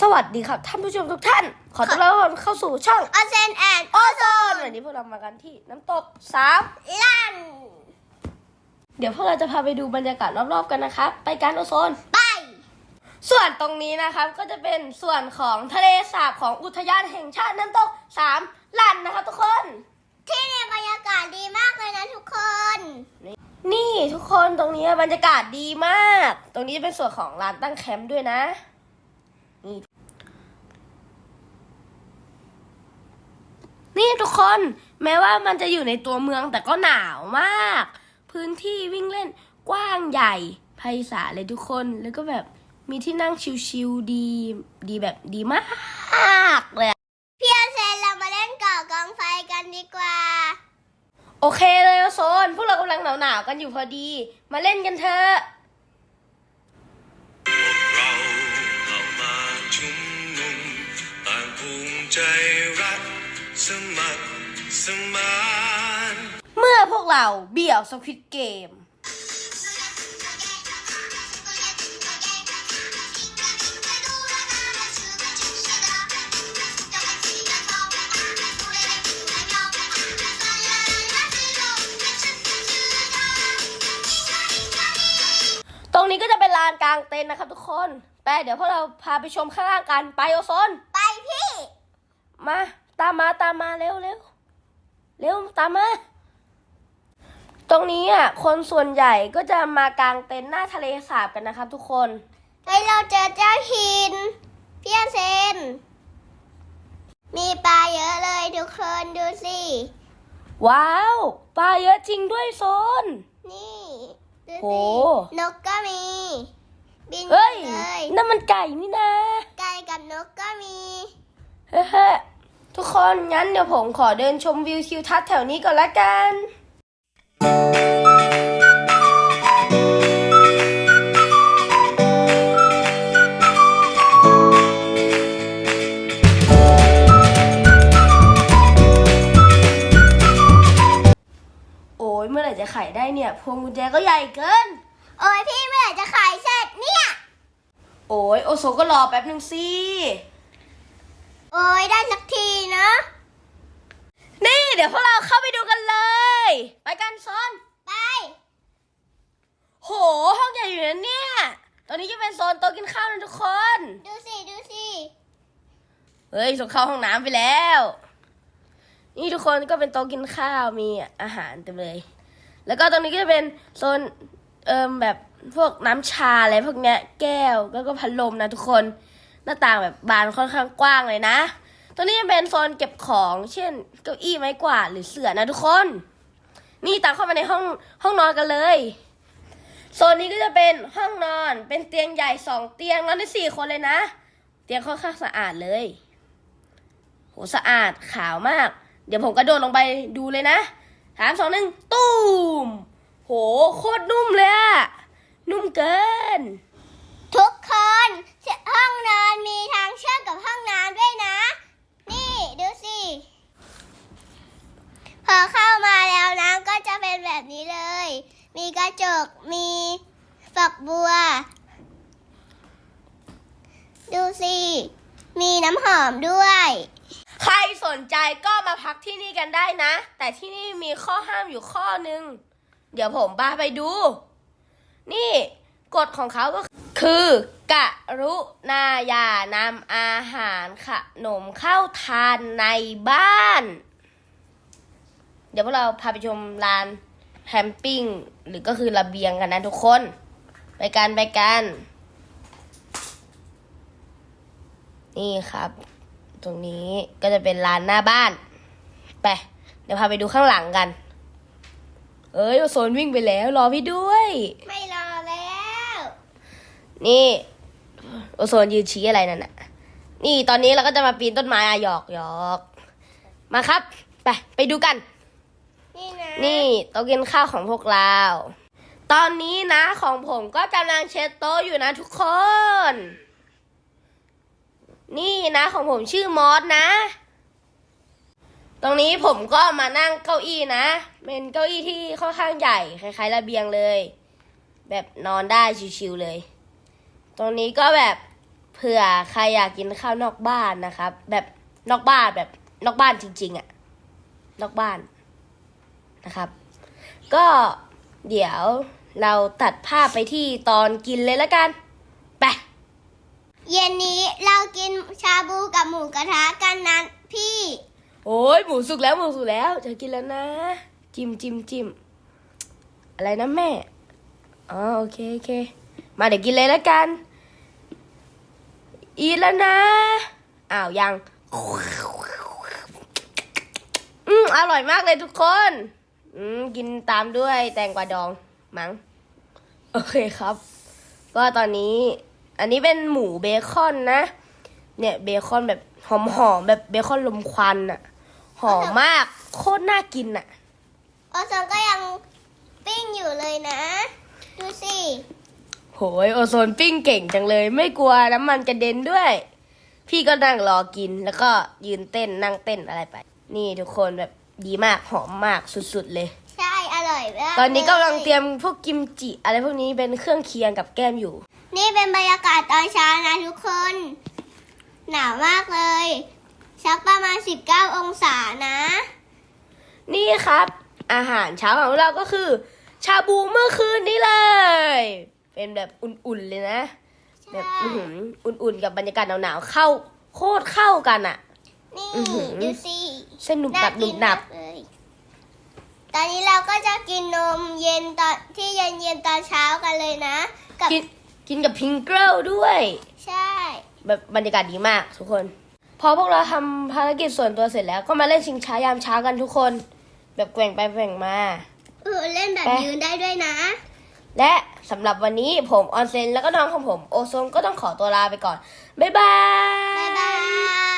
สวัสดีครับท่านผู้ชมทุกท่าน ขอต้อนรับทุกคนเข้าสู่ช่องออนเซนแอนโอโซนวันนี้พวกเรามากันที่น้ำตกสามลั่น เดี๋ยวพวกเราจะพาไปดูบรรยากาศรอบๆกันนะครับ ไปกันโอโซน ไป ส่วนตรงนี้นะครับก็จะเป็นส่วนของทะเลสาบของอุทยานแห่งชาติน้ำตกสามลันนะครับทุกคน ที่นี่บรรยากาศดีมากเลยนะทุกคน นี่ทุกคนตรงนี้บรรยากาศดีมาก ตรงนี้จะเป็นส่วนของลานตั้งแคมป์ด้วยนะ นี่ นี่ทุกคนแม้ว่ามันจะอยู่ในตัวเมืองแต่ก็หนาวมาก พื้นที่วิ่งเล่นกว้างใหญ่ไพศาลเลยทุกคนแล้วก็แบบมีที่นั่งชิลๆดีดีแบบดีมากเลยอะพี่ออนเซนเรามาเล่นก่อกองไฟกันดีกว่า โอเคเลยโอโซน พวกเรากำลังหนาวๆกันอยู่พอดี มาเล่นกันเถอะเราเข้ามาชุมนุมต่างภูมิใจรักส มัครสมานเมื่อพวกเราเบี่ยวสควิตเกม ตรงนี้ก็จะเป็นลานกลางเต็นท์นะครับทุกคนไปเดี๋ยวพวกเราพาไปชมข้างล่างกัน ไปโอโซน ไปพี่ มา ตามมาตามมาเร็วเร็วเร็วตามมา ตรงนี้อะคนส่วนใหญ่ก็จะมากางเต็นท์หน้าทะเลสาบกันนะครับ ทุกคนเฮ้ยเราเจอเจ้าหินพี่ออนเซน มีปลาเยอะเลยทุกคนดูสิ ว้าวปลาเยอะจริงด้วยโซน นี่ดูโอ้สินกก็มี บินเฮ้ยเลยนั่นมันไก่นี่นะไก่กับนกก็มี เฮ้ยๆทุกคน งั้นเดี๋ยวผมขอเดินชมวิวทิวทัศน์แถวนี้ก่อนละกันโอ้ยเมื่อไหร่จะไขได้เนี่ย พวงกุญแจก็ใหญ่เกิน โอ้ยพี่เมื่อไหร่จะขายเสร็จเนี่ย โอ้ยโอโซก็รอแป๊บหนึ่งสิ โอ้ยได้สักทีนะ นี่ เดี๋ยวพวกเราเข้าไปดูกันเลย ไปกันซอน ไป โห ห้องใหญ่อยู่นะเนี่ย ตอนนี้จะเป็นโซนโต๊ะกินข้าวนะทุกคน ดูสิ ดูสิ เฮ้ยส่งเข้าห้องน้ำไปแล้ว นี่ทุกคนก็เป็นโต๊ะกินข้าว มีอาหารเต็มเลย แล้วก็ตรงนี้ก็จะเป็นโซน เอิมแบบพวกน้ำชาอะไรพวกเนี้ย แก้ว แล้วก็พัดลมนะทุกคน หน้าต่างแบบบานค่อนข้างกว้างเลยนะตรงนี้จะเป็นโซนเก็บของ เช่น เก้าอี้ไม้กวาดหรือเสื่อนะทุกคน นี่ตามเข้ามาในห้องห้องนอนกันเลยโซนนี้ก็จะเป็นห้องนอน เป็นเตียงใหญ่สองเตียงนอนได้สี่คนเลยนะ เตียงค่อนข้างสะอาดเลยโหสะอาดขาวมาก เดี๋ยวผมกระโดดลงไปดูเลยนะสามสองหนึ่งตูมโหโคตรนุ่มเลยอะนุ่มเกินทุกคน ห้องนมีทางเชื่อมกับห้องน้ำด้วยนะ นี่ดูสิ พอเข้ามาแล้วนะก็จะเป็นแบบนี้เลย มีกระจก มีฝักบัว ดูสิ มีน้ำหอมด้วย ใครสนใจก็มาพักที่นี่กันได้นะ แต่ที่นี่มีข้อห้ามอยู่ข้อหนึ่งเดี๋ยวผมพาไปดู นี่ กฎของเขาก็คือกะรุณาอย่านำอาหารขนมเข้าทานในบ้าน เดี๋ยวพวกเราพาไปชมลานแคมปิ้ง หรือก็คือระเบียงกันนะทุกคน ไปกันไปกัน นี่ครับ ตรงนี้ก็จะเป็นลานหน้าบ้าน ไป เดี๋ยวพาไปดูข้างหลังกัน เอ้ยโอโซนวิ่งไปแล้ว รอพี่ด้วย ไม่ นี่โอโซนยืนชี้อะไรนั่นน่ะ นี่ตอนนี้เราก็จะมาปีนต้นไม้อะหยอกหยอก มาครับ ไปไปดูกัน นี่นะนี่โต๊ะกินข้าวของพวกเรา ตอนนี้นะของผมก็กำลังเช็ดโต๊ะอยู่นะทุกคน นี่นะของผมชื่อมอสนะ ตรงนี้ผมก็มานั่งเก้าอี้นะ เป็นเก้าอี้ที่ค่อนข้างใหญ่คล้ายๆระเบียงเลย แบบนอนได้ชิวๆเลย ตรงนี้ก็แบบเผื่อใครอยากกินข้าวนอกบ้านนะครับ แบบนอกบ้านแบบนอกบ้านจริง ๆอะนอกบ้านนะครับ ก็เดี๋ยวเราตัดภาพไปที่ตอนกินเลยแล้วกันไปเย็นนี้เรากินชาบูกับหมูกระทะกันนะพี่ โอ้ยหมูสุกแล้วหมูสุกแล้วจะกินแล้วนะ จิ้มจิ้มจิ้มอะไรนะแม่อ๋อโอเคโอเค มาเดี๋ยวกินเลยแล้วกัน อีทแล้วนะ อ้าวยัง อืมอร่อยมากเลยทุกคน อืมกินตามด้วยแตงกวาดองมั้ง โอเคครับ ก็ตอนนี้ อันนี้เป็นหมูเบคอนนะ เนี่ยเบคอนแบบหอมๆแบบเบคอนลมควันอะหอมมาก โคตรน่ากินอะโอซอนก็ยังปิ้งอยู่เลยนะ ยโอโซนปิ้งเก่งจังเลย ไม่กลัวน้ำมันกระเด็นด้วย พี่ก็นั่งรอกินแล้วก็ยืนเต้นนั่งเต้นอะไรไป นี่ทุกคนแบบดีมากหอมมากสุดๆเลย ใช่อร่อยมากตอนนี้กำลังเตรียยมพวกกิมจิ อะไรพวกนี้เป็นเครื่องเคียงกับแก้มอยู่ นี่เป็นบรรยากาศตอนเช้านะทุกคน หนาวมากเลยสักประมาณ 19 องศานะ นี่ครับ อาหารเช้าของเราก็คือ ชาบูเมื่อคืนนี้เลย เป็นแบบอุ่นๆเลยนะ แบบอื้อหืออุ่นๆกับบรรยากาศหนาวๆเข้า โคตรเข้ากันอะนี่อื้อหือดูสิเส้นหนุบหนับหนุบหนับากิมากเลยตอนนี้เราก็จะกินนมเย็นตอนที่เย็นเย็นๆตอนเช้ากันเลยนะ กับกินกินกับพิงเกิลด้วย ใช่ แบบบรรยากาศดีมากทุกคน พอพวกเราทำภารกิจส่วนตัวเสร็จแล้วก็มาเล่นชิงช้ายามเช้ากันทุกคน แบบแกว่งไปแกว่งมา เออเล่นแบบไปยืนได้ด้วยนะ และสำหรับวันนี้ผมออนเซนแล้วก็น้องของผมโอโซนก็ต้องขอตัวลาไปก่อน บ๊ายบาย บ๊ายบาย